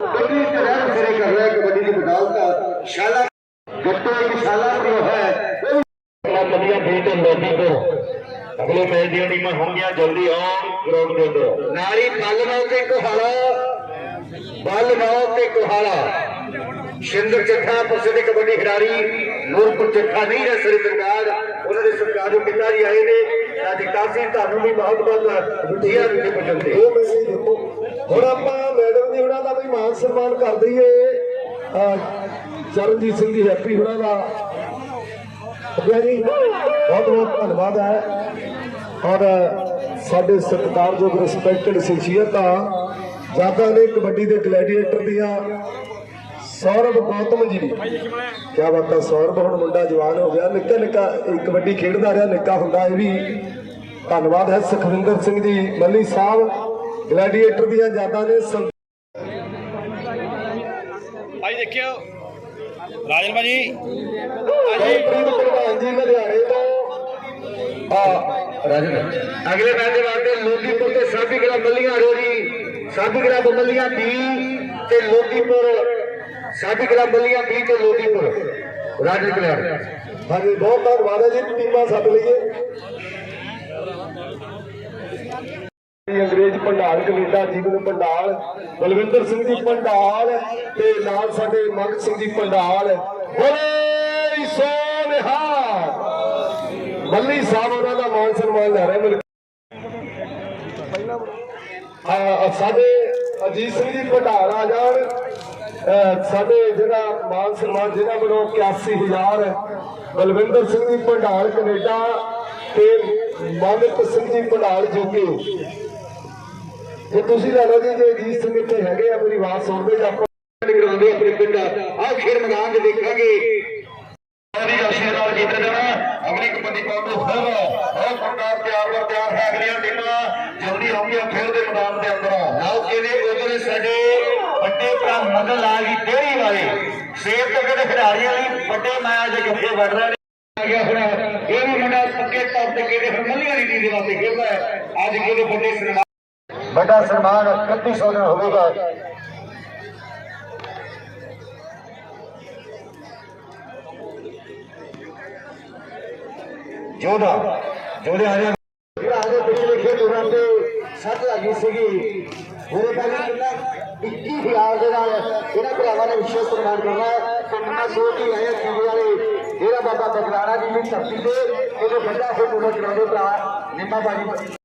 कबड्डी के रंग फेरे कर रहे हैं कबड्डी की बदौलत शाला गट्टो एक शाला प्रो है ਕਬੱਡੀਆਂ ਫੀਟ ਲੋਬੀ ਤੋਂ ਅਗਲੇ ਮੈਚ ਦੀਆਂ ਟੀਮਾਂ ਹੋਣਗੀਆਂ ਜਲਦੀ ਆਉਣ ਗਰਾਊਂਡ ਦੇ ਅੰਦਰ नारी बल नौ के कोहाड़ा बल नौ के कोहाड़ा ਸ਼ਿੰਦਰ ਚੱਠਾ ਪ੍ਰਸਿੱਧ ਕਬੱਡੀ ਖਿਡਾਰੀ ਨੂਰਪੁਰ ਚੱਠਾ ਨਹੀਂ ਹੈ ਸ੍ਰੀ ਸਰਕਾਰ ਉਹਨਾਂ ਦੇ ਸਰਕਾਰ ਦੇ ਪਿਤਾ ਜੀ ਆਏ ਨੇ ਤਾਂ ਜਗਤਾਰ ਸਿੰਘ ਤੁਹਾਨੂੰ ਵੀ ਬਹੁਤ ਬਹੁਤ ਵਧਿਆ ਵੀ ਪਹੁੰਚਦੇ ਉਹ ਮੈਸੇਜ ਦੇਖੋ ਹੁਣ ਆਪਾਂ ਮੈਡਮ ਜੀ ਹੁਣਾਂ ਦਾ ਵੀ ਮਾਨ ਸਨਮਾਨ ਕਰ ਦਈਏ। ਚਰਨਜੀਤ ਸਿੰਘ ਜੀ ਹੈਪੀ ਹੁਣਾਂ ਦਾ। ਜੀ, ਬਹੁਤ ਬਹੁਤ ਧੰਨਵਾਦ ਹੈ। ਔਰ ਸਾਡੇ ਸਤਿਕਾਰਯੋਗ ਰਿਸਪੈਕਟਡ ਸ਼ਖਸੀਅਤਾਂ ਜ਼ਿਆਦਾ ਨੇ ਕਬੱਡੀ ਦੇ ਗਲੈਡੀਏਟਰ ਦੀਆਂ ਸੌਰਵ ਗੌਤਮ ਜੀ। ਕੀ ਬਾਤ ਹੈ ਸੌਰਵ ਹੁਣ ਮੁੰਡਾ ਜਵਾਨ ਹੋ ਗਿਆ। ਨਿੱਕਾ ਨਿੱਕਾ ਕਬੱਡੀ ਖੇਡਦਾ ਰਿਹਾ, ਨਿੱਕਾ ਹੁੰਦਾ ਇਹ ਵੀ। ਧੰਨਵਾਦ ਹੈ ਸੁਖਵਿੰਦਰ ਸਿੰਘ ਜੀ, ਮੱਲੀ ਸਾਹਿਬ ਗਲੈਡੀਏਟਰ ਦੀਆਂ ਯਾਦਾਂ ਨੇ ਦੇਖਿਓ। ਰਾਜਨ ਭਾਜੀ। ਜੈਪ੍ਰੀਤ ਪ੍ਰਧਾਨ ਜੀ ਲੁਧਿਆਣੇ ਤੋਂ। ਆ ਰਾਜਨ। ਅਗਲੇ ਮੈਚ ਦੇ ਵਾਸਤੇ ਲੋਧੀਪੁਰ ਤੇ ਸਾਬੀਗਰਾ ਮੱਲੀਆਂ ਰੋੜੀ ਸਾਬੀਗਰਾ ਮੱਲੀਆਂ ਦੀ ਤੇ ਲੋਧੀਪੁਰ ਸਾਬੀਗਰਾ ਮੱਲੀਆਂ ਦੀ ਤੇ ਲੋਧੀਪੁਰ ਰਾਜਨ ਕਲਿਆਣ। ਹਾਂਜੀ ਬਹੁਤ ਧੰਨਵਾਦ ਹੈ ਜੀ ਟੀਮਾਂ ਸੱਦ ਲਈਏ ਜੀ ਅੰਗਰੇਜ਼ ਪੰਡਾਲ ਕੈਨੇਡਾ ਜੀਵਨ ਭੰਡਾਲ ਬਲਵਿੰਦਰ ਸਿੰਘ ਜੀ ਪੰਡਾਲ ਤੇ ਨਾਲ ਸਾਡੇ ਮਨ ਸਿੰਘ ਜੀ ਪੰਡਾਲ। ਬੋਲੇ ਸੋ ਨਿਹਾਲ। ਮੱਲੀ ਸਾਹਿਬ ਉਹਨਾਂ ਦਾ ਮਾਨ ਸਨਮਾਨ ਲੈ ਰਹੇ ਮਿਲ ਸਾਡੇ ਅਜੀਤ ਸਿੰਘ ਜੀ ਭੰਡਾਰ ਆ ਜਾਣ। ਸਾਡੇ ਜਿਹੜਾ ਮਾਨ ਸਨਮਾਨ ਜਿਹਨਾਂ ਵੱਲੋਂ 81000 ਬਲਵਿੰਦਰ ਸਿੰਘ ਜੀ ਭੰਡਾਰ ਕੈਨੇਡਾ ਤੇ ਮਾਨਿਕ ਸਿੰਘ ਜੀ ਭੰਡਾਲ ਜੋਗੇ ਜੇ ਤੁਸੀਂ ਲੈ ਲਓ ਜੀ, ਜੇ ਅਜੀਤ ਸਿੰਘ ਇੱਥੇ ਹੈਗੇ ਆ, ਮੇਰੀ ਆਵਾਜ਼ ਸੁਣਦੇ ਜਾਂ, ਆਪਾਂ ਕਰਾਉਂਦੇ ਆਪਣੇ ਪਿੰਡ ਆਹ ਖੇਡ ਮੈਦਾਨ 'ਚ ਦੇਖਾਂਗੇ। ਸਾਰੀ ਆਸ਼ੀਰਵਾਦ ਕੀਤੇ ਜਾਣਾ ਅਗਲੀ ਕਬੱਡੀ ਪਾਉਣ ਨੂੰ ਫਿਰ ਉਹ ਪ੍ਰਕਾਰ ਤਿਆਰ ਵਰ ਤਿਆਰ ਹੈ ਅਗਲੀਆਂ ਟੀਮਾਂ। ਜਲਦੀ ਆਉਂਗੀਆਂ ਖੇਡ ਦੇ ਮੈਦਾਨ ਦੇ ਅੰਦਰ ਆਓ ਕਿਹਦੇ ਉਧਰ ਸਾਡੇ ਵੱਡੇ ਭਰਾ ਮਦਨ ਲਾਲ ਜੀ ਡੇਰੀ ਵਾਲੇ। ਸੇਬ ਤੱਕ ਦੇ ਖਿਡਾਰੀਆਂ ਲਈ ਵੱਡੇ ਮੈਚ ਦੇ ਗੱਫੇ ਵੱਢ ਰਹੇ ਨੇ। ਆ ਗਿਆ ਹੁਣ। ਇਹ ਵੀ ਮੁੰਡਾ ਪੱਕੇ ਤੌਰ ਤੇ ਕਿਹਦੇ ਫਿਰ ਮੱਲੀਆਂ ਦੀ ਟੀਮ ਦੇ ਵਾਸਤੇ ਖੇਡਦਾ ਹੈ। ਅੱਜ ਕਿਹਦੇ ਵੱਡੇ ਸਨਮਾਨ ਵੱਡਾ ਸਨਮਾਨ 3100 ਦਾ ਹੋਵੇਗਾ। ਜੋਧਾ, ਜੋਧੇ ਆ ਰਿਹਾ ਆਗੇ ਪਿਛਲੇ ਖੇਡ ਦੌਰਾਨ ਤੇ ਸੱਟ ਲੱਗੀ ਸੀਗੀ। ਮੇਰੇ ਪਹਿਲਾਂ ਕਿੰਨਾ 21 ਦੇ ਨਾਲ ਇਹਨਾਂ ਭਰਾਵਾਂ ਨੇ ਵਿਸ਼ੇਸ਼ ਸਨਮਾਨ ਕਰਨਾ ਤੇ ਨੰਨਾ ਦੋ ਕੀ ਆਇਆ ਸੀਗੇ ਵਾਲੇ ਜਿਹੜਾ ਬਾਬਾ ਬਗਲਾਣਾ ਜੀ ਦੀ ਧਰਤੀ ਤੇ ਉਹਦੇ ਵੱਡਾ ਖੇਡ ਉਹਨਾਂ ਚਲਾਉਂਦੇ ਭਰਾ ਨਿੰਮਾ ਬਾਜੀ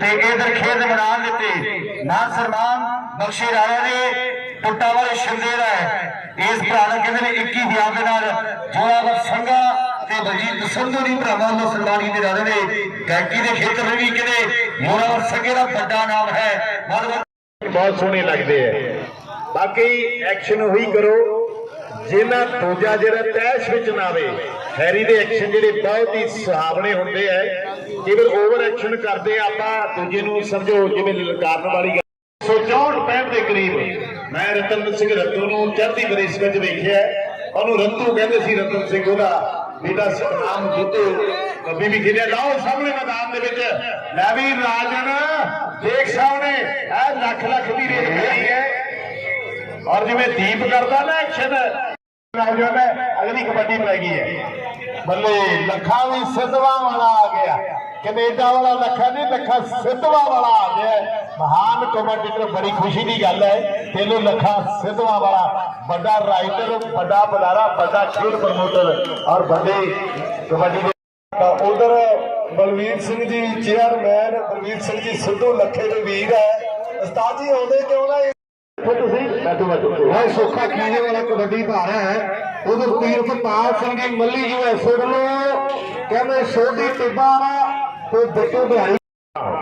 ਤੇ ਇਧਰ ਖੇਡ ਮੈਦਾਨ ਦਿੱਤੇ ਮਾਨ ਸਨਮਾਨ ਬਖਸ਼ੇ ਰਾਇਆ ਨੇ ਪੁੱਟਾ ਵਾਲੇ ਸ਼ਿੰਦੇ ਦਾ ਹੈ। ਇਸ ਭਰਾ ਨੂੰ ਕਹਿੰਦੇ ਨੇ 21 ਵਿਆਹ ਦੇ ਨਾਲ ਜੋਰਾਵਰ ਸੰਘਾ ਤੇ ਬਲਜੀਤ ਸੰਧੂ ਦੀ ਭਰਾਵਾਂ ਨੂੰ ਸਨਮਾਨ ਦੇ ਜਾਂਦੇ ਨੇ ਗਾਇਕੀ ਦੇ ਖੇਤਰ ਵਿੱਚ ਵੀ ਕਹਿੰਦੇ ਜੋਰਾਵਰ ਸੰਘੇ ਦਾ ਵੱਡਾ ਨਾਮ ਹੈ। ਬਹੁਤ ਸੋਹਣੇ ਲੱਗਦੇ ਆ। ਬਾਕੀ ਐਕਸ਼ਨ ਉਹੀ ਕਰੋ। ਜਿਹਨਾਂ ਦੂਜਾ ਜਿਹੜਾ ਤੈਸ਼ ਵਿੱਚ ਨਾ ਆਵੇ ਹੈਰੀ ਦੇ ਐਕਸ਼ਨ ਜਿਹੜੇ ਬਹੁਤ ਹੀ ਸੁਹਾਵਣੇ ਹੁੰਦੇ ਆ। ਕਈ ਓਵਰ ਐਕਸ਼ਨ ਕਰਦੇ ਆਪਾਂ ਦੂਜੇ ਨੂੰ ਸਮਝੋ, ਜਿਵੇਂ ਲਲਕਾਰਨ ਵਾਲੀ ਗੱਲ। ਸੋ 64 65 ਦੇ ਕਰੀਬ, ਮੈਂ ਰਤਨ ਸਿੰਘ ਰੱਤੂ ਨੂੰ ਚੜ੍ਹਦੀ ਬਰੇਸ ਵਿੱਚ ਵੇਖਿਆ ਉਹਨੂੰ ਰੱਤੂ ਕਹਿੰਦੇ ਸੀ, ਰਤਨ ਸਿੰਘ ਉਹਦਾ ਬੇਟਾ ਸਤਨਾਮ ਬੁੱਧੂ ਕਦੀ ਵੀ ਖੇਡਿਆ ਲਾਓ ਸਾਹਮਣੇ ਮੈਦਾਨ ਦੇ ਵਿੱਚ, ਲੈ ਵੀ ਰਾਜਨ, ਦੇਖ ਸਾਹਮਣੇ, ਇਹ ਲੱਖ ਲੱਖ ਦੀ ਰੇਤ ਖੜੀ ਹੈ। ਔਰ ਜਿਵੇਂ ਦੀਪ ਕਰਦਾ ਨਾ ਐਕਸ਼ਨ ਰਾਜਨ ਅਗਲੀ ਕਬੱਡੀ ਪੈ ਗਈ ਹੈ। ਬੱਲੇ, ਲੱਖਾਂ ਵੀ ਸਿੱਧਵਾ ਵਾਲਾ ਆ ਗਿਆ। ਕੈਨੇਡਾ ਵਾਲਾ ਲੱਖਾ ਨਹੀਂ, ਲੱਖਾ ਸਿੱਧਵਾ ਵਾਲਾ ਆ ਗਿਆ। ਮਹਾਨ ਕਮੈਂਟੇਟਰ ਬੜੀ ਖੁਸ਼ੀ ਦੀ ਗੱਲ ਹੈ। ਤੈਨੂੰ ਲੱਖਾ ਸਿੱਧਵਾ ਵਾਲਾ, ਵੱਡਾ ਰਾਈਟਰ ਵੱਡਾ ਬੁਲਾਰਾ, ਵੱਡਾ ਖੇਡ ਪ੍ਰਮੋਟਰ ਔਰ ਵੱਡੇ ਕਬੱਡੀ ਦੇ ਉਧਰ ਬਲਵੀਰ ਸਿੰਘ ਜੀ ਚੇਅਰਮੈਨ ਬਲਵੀਰ ਸਿੰਘ ਜੀ ਸਿੱਧੂ ਲੱਖੇ ਦੇ ਵੀਰ ਹੈ। ਉਸਤਾਦ ਜੀ, ਆਉਂਦੇ ਕਿਉਂ ਨਾ ਮੈਂ ਸੋਖਾ ਕੀਨੇ ਵਾਲਾ ਕਬੱਡੀ ਭਾਰਾ ਹੈ। ਉਧਰ ਤੀਰ ਪ੍ਰਤਾਪ ਸਿੰਘ ਜੀ ਮੱਲੀ ਜੀ ਐਸੇ ਵੱਲੋਂ ਕਹਿੰਦੇ ਛੋਟੀ ਟਿੱਬਾ ਤੇ ਬੱਟੂ ਬਿਹਾਰੀ।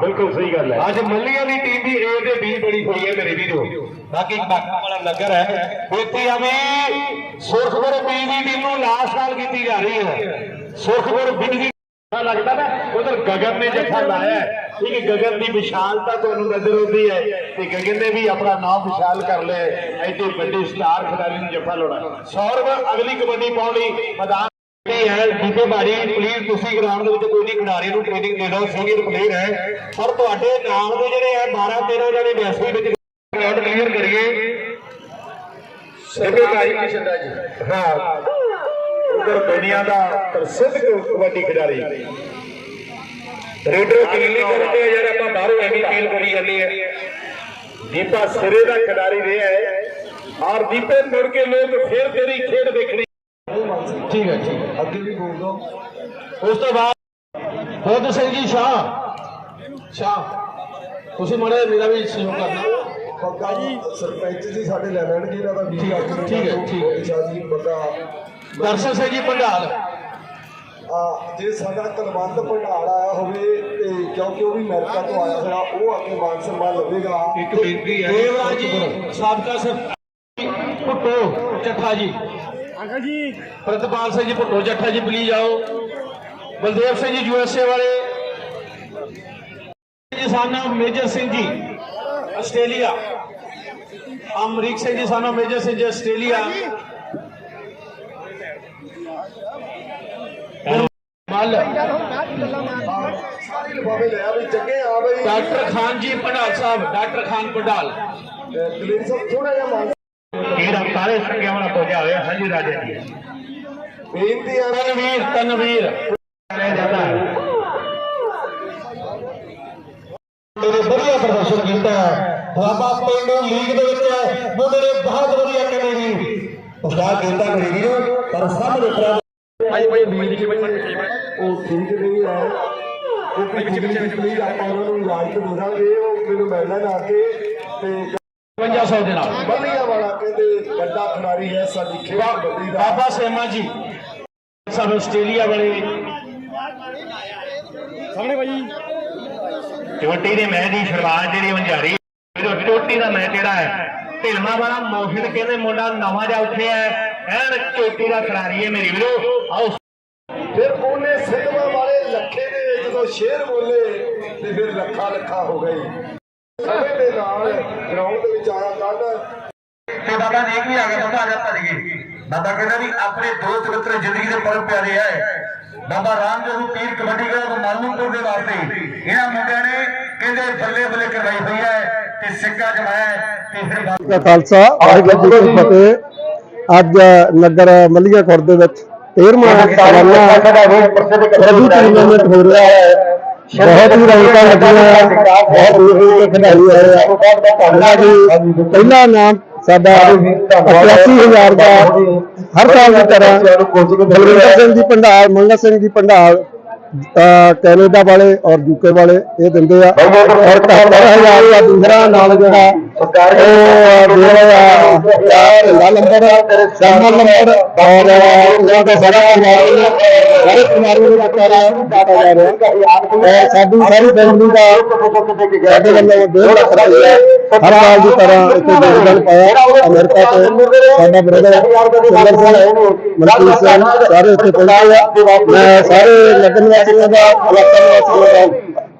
ਬਿਲਕੁਲ ਸਹੀ ਗੱਲ ਹੈ। ਅੱਜ ਮੱਲੀਆਂ ਦੀ ਟੀਮ ਏ ਤੇ ਬੀ ਬੜੀ ਹੋਈ ਹੈ ਮੇਰੇ ਵੀਰੋ। ਬਾਕੀ ਬਾਕਾ ਵਾਲਾ ਨਗਰ ਹੈ। ਇੱਥੇ ਆ ਵੀ ਸੁਰਖਪੁਰ ਬੀ ਦੀ ਟੀਮ ਨੂੰ ਲਾਸਟ ਕਾਲ ਕੀਤੀ ਜਾ ਰਹੀ ਹੈ। ਸੁਰਖਪੁਰ ਬੀ ਦੀ ਅੱਛਾ ਲੱਗਦਾ ਨਾ ਉਧਰ ਗਗਨ ਨੇ ਜੱਫਾ ਲਾਇਆ ਹੈ। ਠੀਕ ਗਗਨ ਦੀ ਵਿਸ਼ਾਲਤਾ ਤੁਹਾਨੂੰ ਨਜ਼ਰ ਆਉਂਦੀ ਹੈ ਤੇ ਗਗਨ ਨੇ ਵੀ ਆਪਣਾ ਨਾਮ ਵਿਸ਼ਾਲ ਕਰ ਲਿਆ ਹੈ। ਐਡੇ ਵੱਡੇ ਸਟਾਰ ਖਿਡਾਰੀ ਨੂੰ ਜੱਫਾ ਲਾਉਣਾ ਸੌਰਵ ਅਗਲੀ ਕਬੱਡੀ ਪਾਉਣ ਲਈ ਮੈਦਾਨ ਕੀ ਹੈ ਦੀਪੇ ਭਾਜੀ ਪਲੀਜ਼ ਤੁਸੀਂ ਗਰਾਊਂਡ ਦੇ ਵਿੱਚ ਕੋਈ ਨਹੀਂ ਖਿਡਾਰੀ ਨੂੰ ਟ੍ਰੇਨਿੰਗ ਦੇ ਦਿਓ ਸੀਨੀਅਰ ਪਲੇਅਰ ਹੈ। ਪਰ ਤੁਹਾਡੇ ਨਾਲ ਦੇ ਜਿਹੜੇ ਹੈ 12 13 ਜਣੇ ਵੈਸੇ ਹੀ ਵਿੱਚ ਗਰਾਊਂਡ ਕਲੀਅਰ ਕਰੀਏ। ਕਿਸ਼ਨ ਦਾ ਜੀ। ਹਾਂ। ਦੁਨੀਆ ਦਾ ਪ੍ਰਸਿੱਧ ਕਬੱਡੀ ਖਿਡਾਰੀ। ਰੇਡਰ ਫੀਲ ਨਹੀਂ ਕਰਦੇ ਆ ਯਾਰ ਆਪਾਂ ਬਾਹਰੋਂ ਐਵੇਂ ਫੀਲ ਕਰੀ ਜਾਂਦੇ ਆ। ਦੀਪਾ ਸਿਰੇ ਦਾ ਖਿਡਾਰੀ ਰਿਹਾ ਹੈ। ਔਰ ਦੀਪੇ ਮੁੜ ਕੇ ਲੋਕ ਫਿਰ ਤੇਰੀ ਖੇਡ ਦੇਖਣੀ। ਠੀਕ ਹੈ ਠੀਕ ਹੈ। ਅੱਗੇ ਵੀ ਬੋਲ ਦੋ। ਉਸ ਤੋਂ ਬਾਅਦ ਬੁੱਧ ਸਿੰਘ ਜੀ ਸ਼ਾਹ। ਸ਼ਾਹ ਤੁਸੀਂ ਮੜੇ ਮੇਰਾ ਵੀ ਸਹਿਯੋਗ ਕਰਨਾ। ਪੱਕਾ ਜੀ ਸਰਪੰਚ ਜੀ ਸਾਡੇ ਲੈ ਲੈਣਗੇ ਇਹਨਾਂ ਦਾ ਵੀ ਠੀਕ ਹੈ ਠੀਕ ਹੈ ਠੀਕ ਹੈ। ਸ਼ਾਹ ਜੀ ਬੰਦਾ ਦਰਸ਼ਨ ਸਿੰਘ ਜੀ ਪੰਡਾਲ ਆ ਜੇ ਸਾਡਾ ਕਲਵੰਤ ਭੰਡਾਰ ਆਇਆ ਹੋਵੇ ਤੇ ਕਿਉਂਕਿ ਉਹ ਵੀ ਅਮਰੀਕਾ ਤੋਂ ਆਇਆ ਹੋਇਆ ਉਹ ਆ ਕੇ ਮਾਨ ਸਨਮਾਨ ਲਵੇਗਾ। ਇੱਕ ਬੇਨਤੀ ਹੈ ਦੇਵਰਾਜ ਜੀ ਸਾਬਕਾ ਸਰ ਭੁੱਟੋ ਚੱਠਾ ਜੀ। ਅੰਕਲ ਜੀ। ਪ੍ਰਤਪਾਲ ਸਿੰਘ ਜੀ ਭੁੱਟੋ ਚੱਠਾ ਜੀ ਪਲੀਜ਼ ਆਓ। ਬਲਦੇਵ ਸਿੰਘ ਜੀ ਯੂਐਸਏ ਵਾਲੇ। ਜੀ ਸਾਨਾ Major Singh ji Australia. Amrik Singh ji ਸਾਨਾ Major Singh ji Australia. ਮੱਲ ਸਾਰੇ ਲਿਫਾਫੇ ਲਿਆ ਵੀ ਚੰਗੇ ਆ ਬਈ ਡਾਕਟਰ ਖਾਨ ਜੀ ਪੰਡਾਲ ਸਾਹਿਬ ਡਾਕਟਰ ਖਾਨ ਪੰਡਾਲ ਦਲੇਰ ਸਾਹਿਬ ਥੋੜਾ ਜਿਹਾ ਮਾਨ ਇਹਦਾ ਸਾਰੇ ਸੰਗਿਆ ਵਾਲਾ ਪਹੁੰਚਿਆ ਹੋਇਆ ਹਾਂਜੀ ਰਾਜੇ ਜੀ ਬੇਨਤੀ ਆ ਤਨਵੀਰ ਤਨਵੀਰ ਰਹਿ ਜਾਂਦਾ ਹੈ ਨੇ ਵਧੀਆ ਪ੍ਰਦਰਸ਼ਨ ਨੇ ਸਾਹਮਣੇ ਖੜਾ ਭਾਈ ਭਾਈ ਨੀਂਦ ਕੀ ਭਾਈ ਉਹ ਠੀਕ ਨਹੀਂ ਹੈ ਉਹ ਪਿੱਛੇ ਪਿੱਛੇ ਪਲੀਜ਼ ਆਪਾਂ ਉਹਨਾਂ ਨੂੰ ਇਲਾਜ ਤੋਂ ਦੇਵਾਂਗੇ ਉਹ ਮੈਨੂੰ ਮਿਲਣ ਆ ਕੇ ਤੇ 5500 ਦੇ ਨਾਲ। ਬੱਲੀਆਂ ਵਾਲਾ ਕਹਿੰਦੇ ਵੱਡਾ ਖਿਡਾਰੀ ਹੈ ਸਾਡੀ ਖੇਡ ਕਬੱਡੀ ਦਾ। ਬਾਬਾ ਸੇਮਾ ਜੀ। ਸਭ ਆਸਟ੍ਰੇਲੀਆ ਵਾਲੇ। ਸਾਹਮਣੇ ਭਾਈ ਚੋਟੀ ਦੇ ਮੈਚ ਦੀ ਸ਼ੁਰੂਆਤ ਜਿਹੜੀ ਵੰਜਾਰੀ ਜਦੋਂ ਚੋਟੀ ਦਾ ਮੈਚ ਜਿਹੜਾ ਹੈ ਢਿਲਮਾ ਵਾਲਾ ਮੌਫਿਦ ਕਹਿੰਦੇ ਮੁੰਡਾ ਨਵਾਂ ਜਿਹਾ ਉੱਠਿਆ ਹੈ। ਐਨ ਚੋਟੀ ਦਾ ਖਿਡਾਰੀ ਹੈ ਮੇਰੀ ਵੀਰੋ। ਆਓ। ਫਿਰ ਉਹਨੇ ਸਿੱਧਵਾਂ ਵਾਲੇ ਲੱਖੇ ਦੇ ਜਦੋਂ ਸ਼ੇਰ ਬੋਲੇ ਤੇ ਫਿਰ ਲੱਖਾ ਲੱਖਾ ਹੋ ਗਈ ਸਮੇਂ ਦੇ ਨਾਲ ਗਰਾਊਂਡ ਦੇ ਵਿੱਚ ਆਇਆ ਕੱਲ ਤੇ ਬਾਬਾ ਨੇਕ ਵੀ ਆ ਗਿਆ ਬਾਬਾ ਆ ਜਾ ਭੱਜ ਗਏ। ਬਾਬਾ ਕਹਿੰਦਾ ਵੀ ਆਪਣੇ ਦੋਸਤ ਮਿੱਤਰ ਜ਼ਿੰਦਗੀ ਦੇ ਬੜੇ ਪਿਆਰੇ ਹੈ ਬਾਬਾ ਰਾਮ ਜਰੂ ਪੀਰ ਕਬੱਡੀ ਤੋਂ ਮਾਲੂਮਪੁਰ ਦੇ ਵਾਸਤੇ। ਇਹਨਾਂ ਮੁੰਡਿਆਂ ਨੇ ਕਹਿੰਦੇ ਬੱਲੇ ਬੱਲੇ ਕਰਵਾਈ ਹੋਈ ਹੈ ਤੇ ਸਿੱਕਾ ਜਮਾਇਆ ਤੇ ਫਿਰ ਬਾਬਾ ਦਾ ਖਾਲਸਾ ਵਾਹਿਗੁਰੂ ਜੀ ਕੀ ਫਤਿਹ। ਅੱਜ ਨਗਰ ਮੱਲੀਆ ਖੁਰਦ ਦੇ ਵਿੱਚ 13ਵਾਂ ਸਾਲਾਨਾ ਕਬੱਡੀ ਟੂਰਨਾਮੈਂਟ ਹੋ ਰਿਹਾ ਹੈ। ਬਹੁਤ ਹੀ ਰੌਣਕਾਂ ਲੱਗੀਆਂ ਬਹੁਤ ਦੂਰ ਦੂਰ ਤੋਂ ਖਿਡਾਰੀ ਆਏ ਆ ਉਹਨਾਂ ਦੀ ਪਹਿਲਾ ਨਾਮ ਸਾਡਾ 88000 ਦਾ ਹਰ ਸਾਲ ਦੀ ਤਰ੍ਹਾਂ ਬਲਵਿੰਦਰ ਸਿੰਘ ਜੀ ਭੰਡਾਰ ਮੰਗਾ ਸਿੰਘ ਭੰਡਾਰ ਅਹ ਕੈਨੇਡਾ ਵਾਲੇ ਔਰ ਯੂਕੇ ਵਾਲੇ ਇਹ ਦਿੰਦੇ ਆ। ਔਰ 75000 ਦਾ ਦੂਸਰਾ ਨਾਲ ਜਿਹੜਾ ਉਹ ਦੇ ਰਿਹਾ। ਚਾਰ ਨੰਬਰ ਸਾਮਾ ਨੰਬਰ ਔਰ ਉਹਨਾਂ ਦਾ ਸਾਰਾ ਪਰਿਵਾਰ ਸਾਰੇ ਪਰਿਵਾਰ ਨੂੰ ਬਤਾਰਾ ਦਾਤਾ ਜਾ ਰਿਹਾ ਔਰ ਸਾਡੀ ਸਾਰੀ ਫੈਮਿਲੀ ਦਾ ਸਾਡੇ ਵੱਲੋਂ ਡੇਢ ਲੱਖ ਰੁਪਏ ਹਰ ਸਾਲ ਦੀ ਤਰ੍ਹਾਂ ਇੱਥੇ ਯੋਗਦਾਨ ਪਾਇਆ ਅਮਰੀਕਾ ਤੋਂ ਸਾਡਾ ਬ੍ਰਦਰ ਸੁੰਦਰ ਸਿੰਘ ਮਨਦੀਪ ਸਿੰਘ ਸਾਰੇ ਇੱਥੇ ਪਹੁੰਚੇ ਆ। ਮੈਂ ਸਾਰੇ ਨਗਰ ਨਿਵਾਸੀਆਂ ਦਾ ਇਲਾਕਾ ਨਿਵਾਸੀਆਂ ਦਾ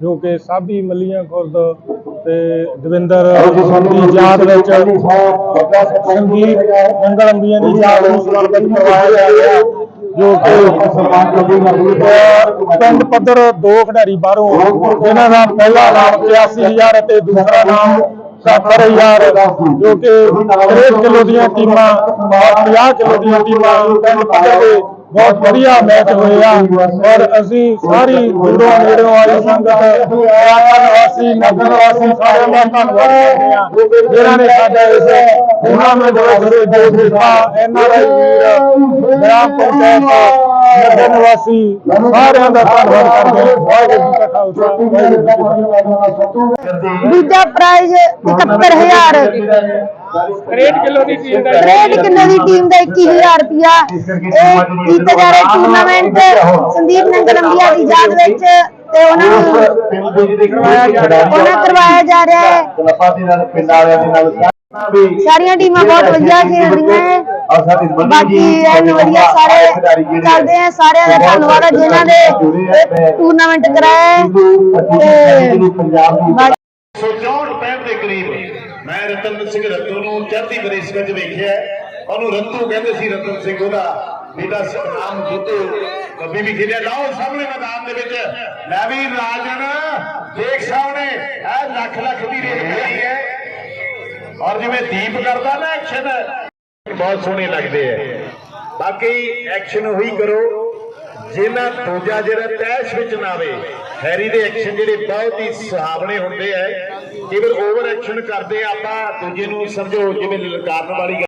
ਜੋ ਕਿ ਸਾਬੀ ਮੱਲੀਆਂ ਖੁਰਦ ਤੇ ਦਵਿੰਦਰ ਦੀ ਯਾਦ ਵਿੱਚ ਸੰਗੀਤ ਮੰਗਲ ਅੰਬੀਆਂ ਦੀ ਯਾਦ ਨੂੰ ਸਮਰਪਿਤ ਕਰਵਾਇਆ ਗਿਆ। ਜੋ ਕਿ ਸਨਮਾਨ ਪਿੰਡ ਪੱਧਰ ਦੋ ਖਿਡਾਰੀ ਬਾਹਰੋਂ ਇਹਨਾਂ ਦਾ ਪਹਿਲਾ ਨਾਮ 83000 ਅਤੇ ਦੂਸਰਾ ਨਾਮ 70000 ਜੋ ਕਿ 60 ਕਿਲੋ ਦੀਆਂ ਟੀਮਾਂ ਔਰ 50 ਕਿਲੋ ਦੀਆਂ ਟੀਮਾਂ ਪਿੰਡ ਪੱਧਰ ਦੇ ਬਹੁਤ ਵਧੀਆ ਮੈਚ ਹੋਏ ਆ ਔਰ ਅਸੀਂ ਸਾਰੀ ਦੂਰੋਂ ਨੇੜੋਂ ਆਈ ਸੰਗਤ। ਇਲਾਕਾ ਨਿਵਾਸੀ, ਨਗਰ ਨਿਵਾਸੀ ਸਾਰਿਆਂ ਦਾ ਧੰਨਵਾਦ ਕਰਦੇ ਆ ਜਿਨ੍ਹਾਂ ਨੇ ਸਾਡਾ ਇਸ ਟੂਰਨਾਮੈਂਟ ਵਿੱਚ ਜੋ ਦਿੱਤਾ। ਐਨਆਰਆਈ ਵੀਰ ਗ੍ਰਾਮ ਪੰਚਾਇਤ, ਨਗਰ ਨਿਵਾਸੀ ਸਾਰਿਆਂ ਦਾ ਧੰਨਵਾਦ ਕਰਦੇ ਹਾਂ। ਵਾਹਿਗੁਰੂ ਜੀ ਕਾ ਖਾਲਸਾ। ਦੂਜਾ ਪ੍ਰਾਈਜ਼ 71000 ਰੇਡ ਕਿਲੋ ਦੀ ਟੀਮ ਦਾ ਰੇਡ ਕਿਲੋ ਦੀ ਟੀਮ ਦਾ 21000 ਰੁਪਿਆ ਇਹ ਕੀਤਾ ਜਾ ਰਿਹਾ ਟੂਰਨਾਮੈਂਟ ਸੰਦੀਪ ਨੰਗਲੰਬੀਆ ਦੀ ਯਾਦ ਵਿੱਚ ਤੇ ਉਹਨਾਂ ਨੂੰ ਉਹਨਾਂ ਕਰਵਾਇਆ ਜਾ ਰਿਹਾ ਹੈ। ਸਾਰੀਆਂ ਟੀਮਾਂ ਬਹੁਤ ਵਧੀਆ ਖੇਡ ਰਹੀਆਂ ਹੈ। ਬਾਕੀ ਐਨ ਵਧੀਆ ਸਾਰੇ ਚੱਲਦੇ ਆ। ਸਾਰਿਆਂ ਦਾ ਧੰਨਵਾਦ ਹੈ ਜਿਨ੍ਹਾਂ ਨੇ ਟੂਰਨਾਮੈਂਟ ਕਰਾਇਆ ਹੈ। ਤੇ ਬਾਕੀ ਸੋ 64 65 ਦੇ ਕਰੀਬ। ਮੈਂ ਰਤਨ ਸਿੰਘ ਰੱਤੂ ਨੂੰ ਚੜ੍ਹਦੀ ਬਰੇਸ ਵਿੱਚ ਵੇਖਿਆ ਉਹਨੂੰ ਰੱਤੂ ਕਹਿੰਦੇ ਸੀ ਰਤਨ ਸਿੰਘ, ਉਹਦਾ ਬੇਟਾ ਸਤਨਾਮ ਦੁੱਧੂ ਕਦੀ ਵੀ ਖੇਡਿਆ ਲਾਓ ਸਾਹਮਣੇ ਮੈਦਾਨ ਦੇ ਵਿੱਚ, ਲੈ ਵੀ ਰਾਜਨ, ਦੇਖ ਸਾਹਮਣੇ, ਇਹ ਲੱਖ ਲੱਖ ਦੀ ਰੇਟ ਖੜੀ ਹੈ। ਔਰ ਜਿਵੇਂ ਦੀਪ ਕਰਦਾ ਨਾ ਐਕਸ਼ਨ ਬਹੁਤ ਸੋਹਣੇ ਲੱਗਦੇ ਆ। ਬਾਕੀ ਐਕਸ਼ਨ ਉਹੀ ਕਰੋ, ਜਿਨ੍ਹਾਂ ਦੂਜਾ ਜਿਹੜਾ ਤੈਸ਼ ਵਿੱਚ ਨਾ ਆਵੇ ਹੈਰੀ ਦੇ ਐਕਸ਼ਨ ਜਿਹੜੇ ਬਹੁਤ ਹੀ ਸੁਹਾਵਣੇ ਹੁੰਦੇ ਆ। ਕਈ ਵਾਰ ਓਵਰ ਐਕਸ਼ਨ ਕਰਦੇ ਆ ਆਪਾਂ ਦੂਜੇ ਨੂੰ ਸਮਝੋ ਜਿਵੇਂ ਲਲਕਾਰਨ ਵਾਲੀ ਗੱਲ